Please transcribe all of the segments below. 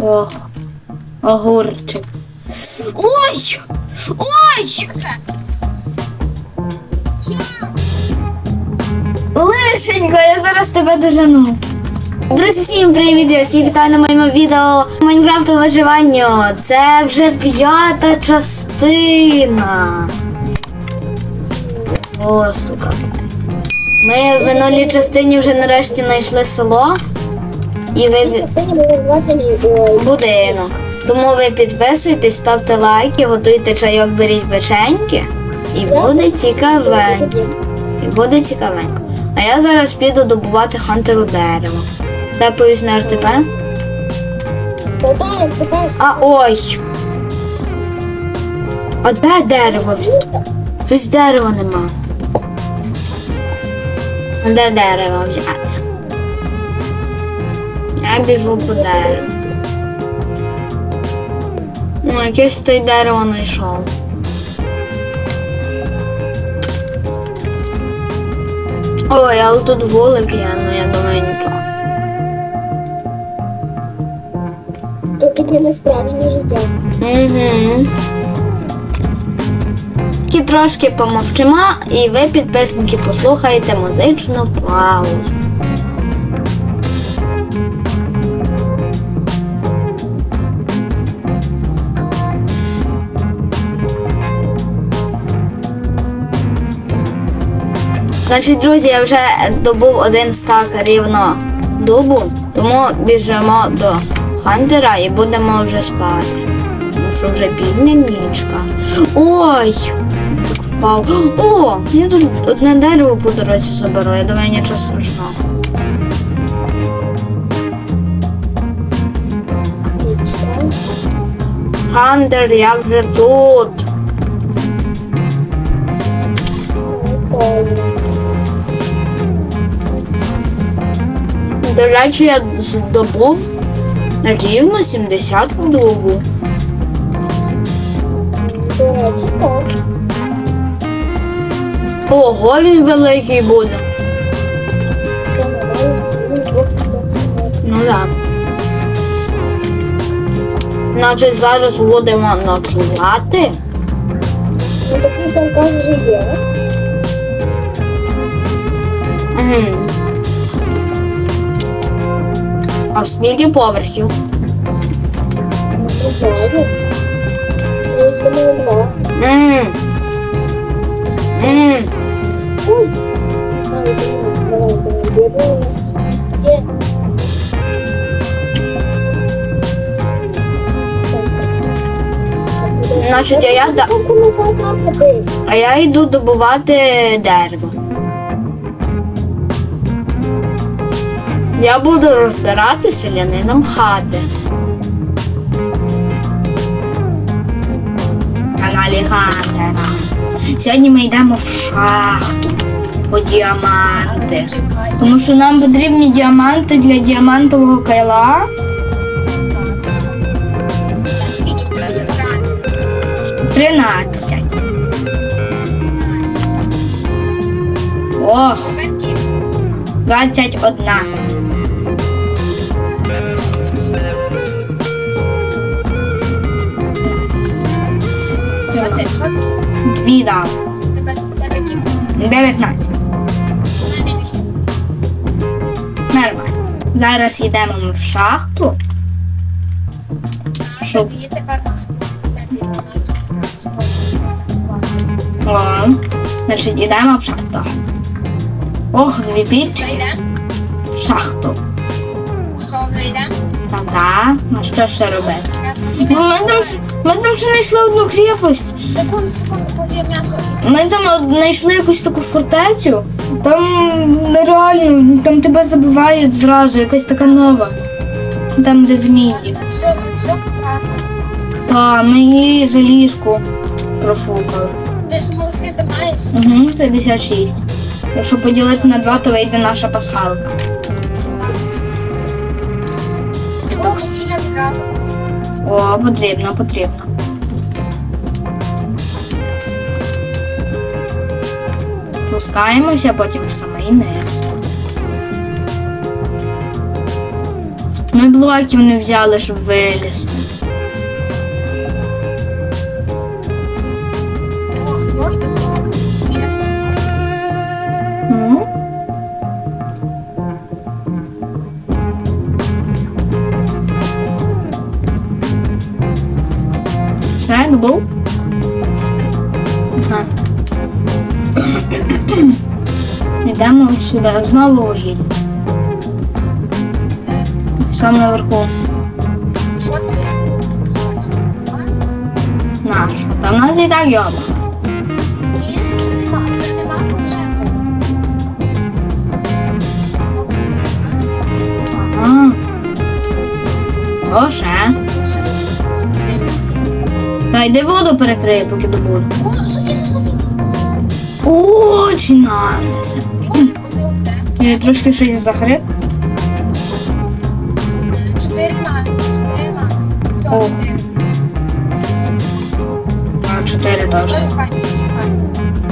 Ох, огурчик. Ой! Ой! Лишенько, я зараз тебе дожену. Друзі, всім привіт! Я всіх вітаю на моєму відео Майнкрафту виживанню. Це вже п'ята частина. Просто капець. Ми в минулій частині вже нарешті знайшли село. І В цій частині введений будинок. Тому ви підписуйтесь, ставте лайки, готуйте чайок, беріть печеньки. І буде цікавенько. І буде цікавенько. А я зараз піду добувати хантеру дерево. Тепаюсь на РТП. А ой. А де дерево? Щось дерева нема. А де дерево взяти? Я біжу по дереву. Ну, якесь той дерево знайшов. Ой, але тут вулик є, ну я думаю нічого. Тільки не справжнє життя. Угу. І трошки помовчимо, і ви, підписники, послухаєте музичну паузу. Значить, друзі, я вже добув один стак рівно дубу, тому біжимо до Хантера і будемо вже спати. Тому що вже пізня нічка. Ой! Так впав. О! Я тут одне дерево по дорозі заберу, я думаю, нічого страшного. Хантер, я вже тут. До я здобув рівно 70 дубу. До речі, так. Ого, він великий буде. Ну так. Значить, зараз будемо ночувати. Ну такий каркас вже є. Є. Значить, а я? А я йду добувати дерево. Я буду розбирати селянинам хати. Каналі Хантера. Сьогодні ми йдемо в шахту по діаманти. Тому що нам потрібні діаманти для діамантового кайла. 13. Ох, Верті. 21. Що ти? Дві дав. Тебе тебе кілька? 19. Мене вісім. Нормально. Зараз йдемо ми в шахту. А Що? тепер нас О, значить, йдемо в шахту. Ох, дві пічки в шахту. Що? Та-та, а що ще робити? Ми Ну, Ми там, ж- ми там ще знайшли одну крепость. Секунду, секунду, хоч я м'ясо Ми там знайшли якусь таку фортецю. Там нереально, там тебе забивають зразу, якась така нова. Там, де змії. все, все потратили. Та, ми її залізку профукали. Ти смолоски ти маєш? Угу, 56. Якщо поділити на 2, то вийде наша пасхалка. Чого? О, потрібно, потрібно. Пускаємося потім в самий низ. Ми блоків не взяли, щоб вилізти. Добув? Ага. Йдемо сюди, знову вугілля. Сам наверху. Що ти? Нашу. Та в нас і так йоба. Ні, вже Та йди воду перекрий, поки добуду. О. Очі нанесе. Я трошки щось захрип. Чотири мами, чотири. Все, А, чотири теж. Дуже файно, дуже файно.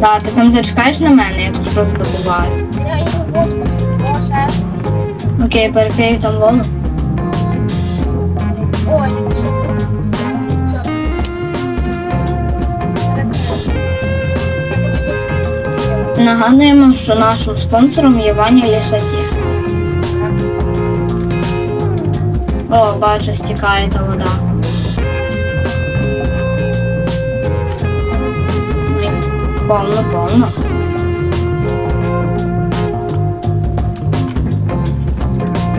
Та, ти там зачекаєш на мене, я тут просто добуваю. Я воду. Ще. Окей, перекрию там воду. Ой, я пішов. Нагадуємо, що нашим спонсором є Ваня Лісатєх. Так. О, бачу, стікає та вода. Повно, повно.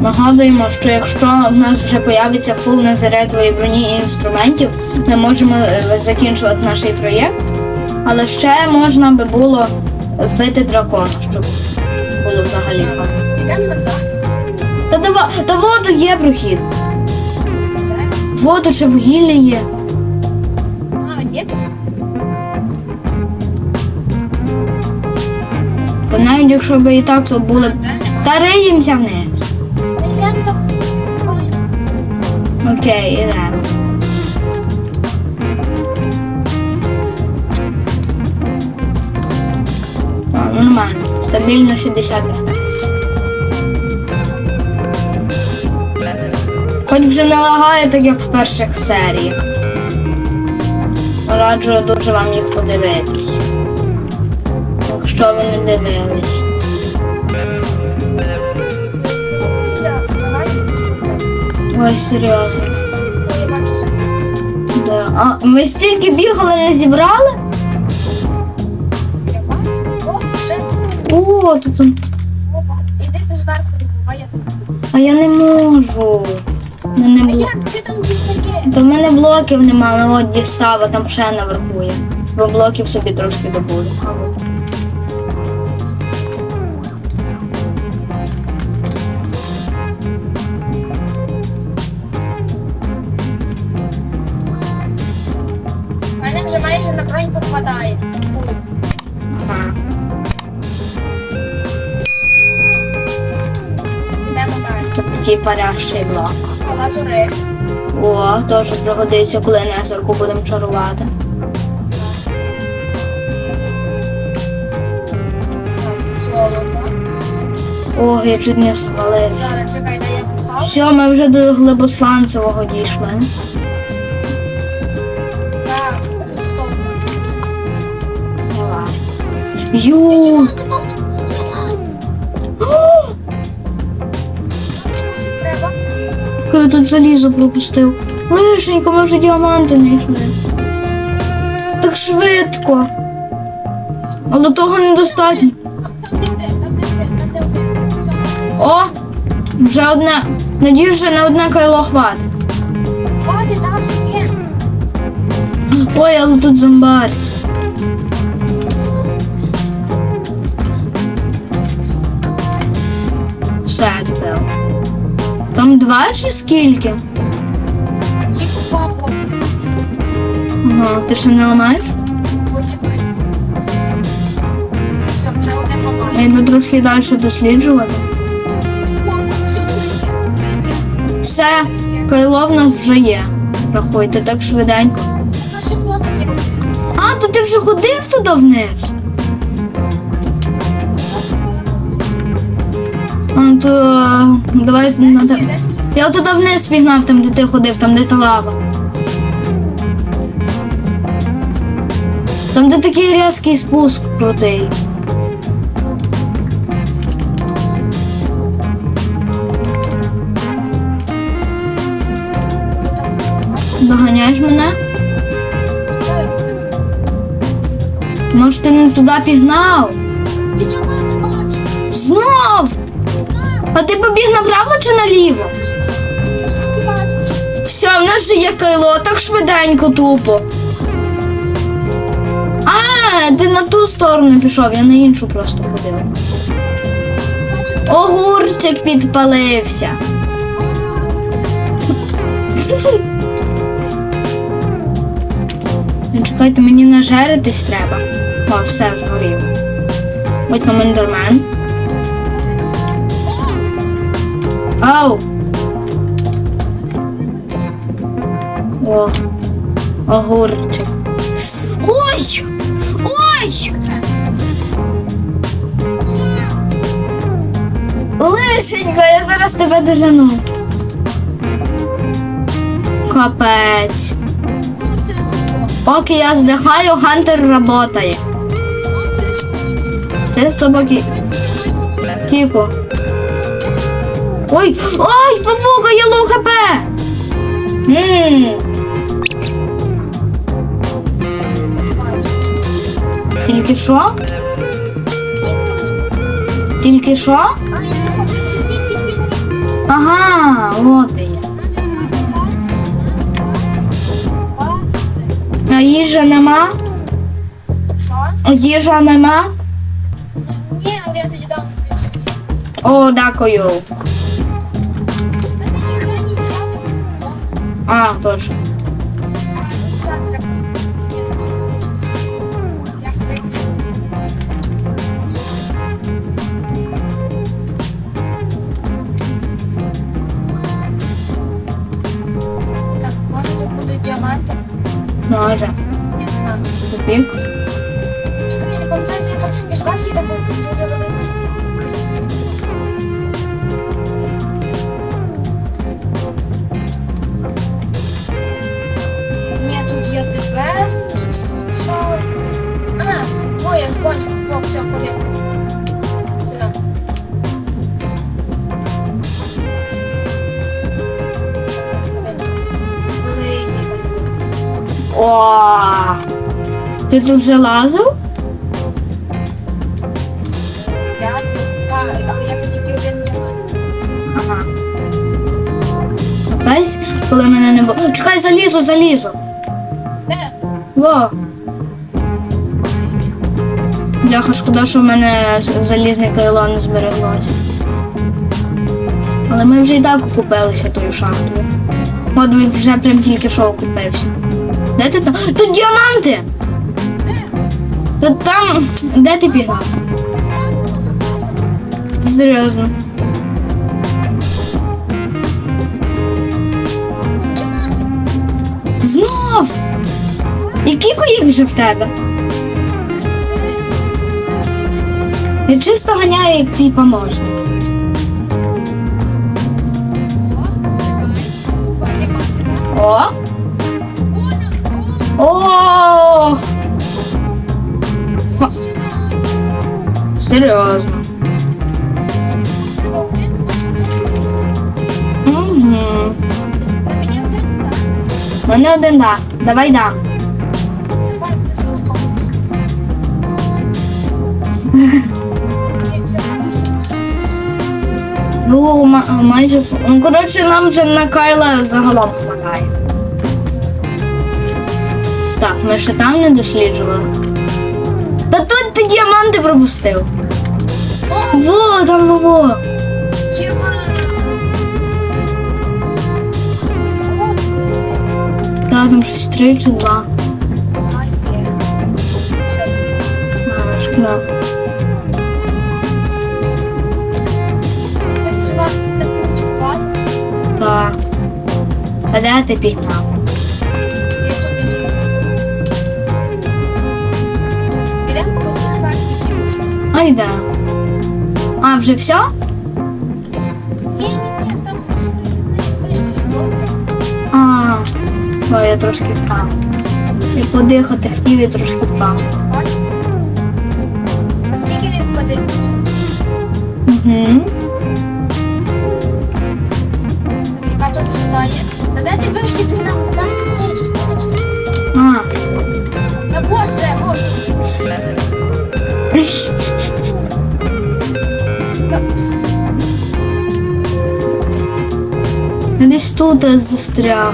Нагадуємо, що якщо в нас вже появиться фул незарядової броні і інструментів, ми можемо е, закінчувати наш проєкт. Але ще можна би було вбити дракона, щоб було взагалі. Ідемо назад. Та дава, та воду є прохід. Воду чи вугілля є. А, є? Бо навіть якщо б і так, то були б. Та риємося вниз. Окей, ідемо. Нормально. Стабільно 60 FPS. Хоч вже не лагає, так як в перших серіях. Раджу дуже вам їх подивитись. Якщо ви не дивились. Ой, серйозно. Да. А ми стільки бігали, не зібрали? О, тут. он. Іди ти зверху добувай. я- А я не можу. Мене не бл... як ти там дістає? Та в мене блоків немає, але от дістав, а там ще наверху є. Бо блоків собі трошки добуду. А от. Такий парящий блок. Лазури. О, теж пригодиться, коли незерку будемо чарувати. Золото. Ох, я чуть не свалився. Зараз чекай, дай я пухав. Все, ми вже до глибосланцевого дійшли. Так, стоп. Давай. Ти Ю! чого ти? Я тут залізо пропустив. Лишенько, ми вже діаманти знайшли. Так швидко. Але того недостатньо. О! Вже одне. Надіюсь, що на одне кайло хватить. Вже. Ой, але тут зомбар. Там два чи скільки? Їх два поки. Ага, ти ще не ламаєш? Ой, чекай. Все, вже один Я йду трошки далі досліджувати. Все, кайло в нас вже є. Рахуйте так швиденько. А, то ти вже ходив туди вниз? То е, давай на те. Я туди вниз пігнав, там де ти ходив, там де та лава. Там де такий різкий спуск крутий. Доганяєш мене? Може ти не туди пігнав? А ти побіг направо чи наліво? Все, в нас же є кайло, так швиденько тупо. А, ти на ту сторону пішов, я на іншу просто ходив. Огурчик підпалився. Чекайте, мені нажеритись треба. О, все згорів. Ось там ендермен. Ау! О, огурчик. Ой! Ой! Лишенько, я зараз тебе дожену. Капець. Поки я здихаю, Хантер з тобою кі... Кіко. Ой! Ой, павука, я лоу хп! Тільки що? Тільки що? Ага, от і є. А їжа нема? Що? Їжа нема? Ні, але я тоді дам. О, дякую. А, точно. О. Ти тут вже лазив? Я так, але я тут тільки один. Ага. Капець, коли мене не було. Чекай, залізу, залізу. Де? Во. Бляха, шкода, що в мене залізне крило не збереглося. Але ми вже і так окупилися тою шахтою. От вже прям тільки що окупився. Де ти там? Тут діаманти! Де? Там. Де ти пігнав? Серйозно. Знов! І кілько їх вже в тебе? Я чисто ганяю як твій помощник. О! Ох! Серйозно. Угу. Мене один да. Давай дам. Ну, ма- майже. ф- Ну, коротше, нам вже на Кайла загалом хватає. Так, ми ще там не досліджували. Та тут ти діаманти пропустив. Во, там во. во. Так, там щось три чи два. А, шкода. Так. А де ти пігнав? Айда. А, вже все? Ні-ні-ні, там вище слово. А, о, я трошки впав. І подихати хотів і трошки впав. Бачу. Тільки не подихати. Угу. Яка тут сюди? Та де вище пігнав? Там тут я застряг.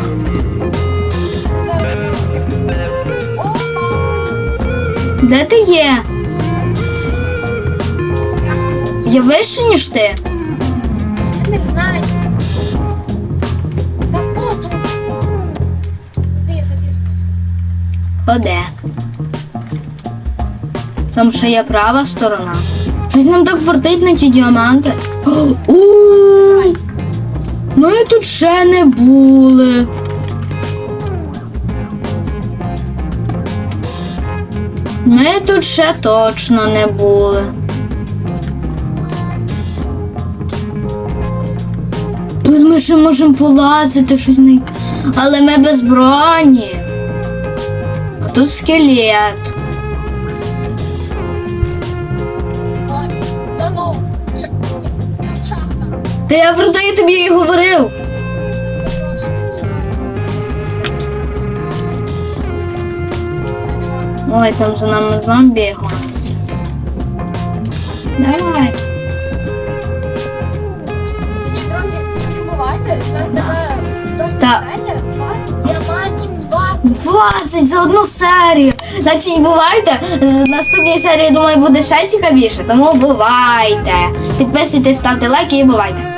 Де ти є? Я вище, ніж ти? Я не знаю. Так було тут. Куди я залізу? Ходе. Там ще є права сторона. Щось нам так фартить на ті діаманти. О, Ми тут ще не були. Ми тут ще точно не були. Тут ми ще можемо полазити щось не. Але ми без броні. А тут скелет. Та я про те тобі і говорив. Ой, там за нами зомбі гонять. Давай. Тоді, друзі, всім бувайте. У нас дуже Так. серія. 20 діамантів, 20. 20 за одну серію. Значить, бувайте. З наступній серії, думаю, буде ще цікавіше. Тому бувайте. Підписуйтесь, ставте лайки і бувайте.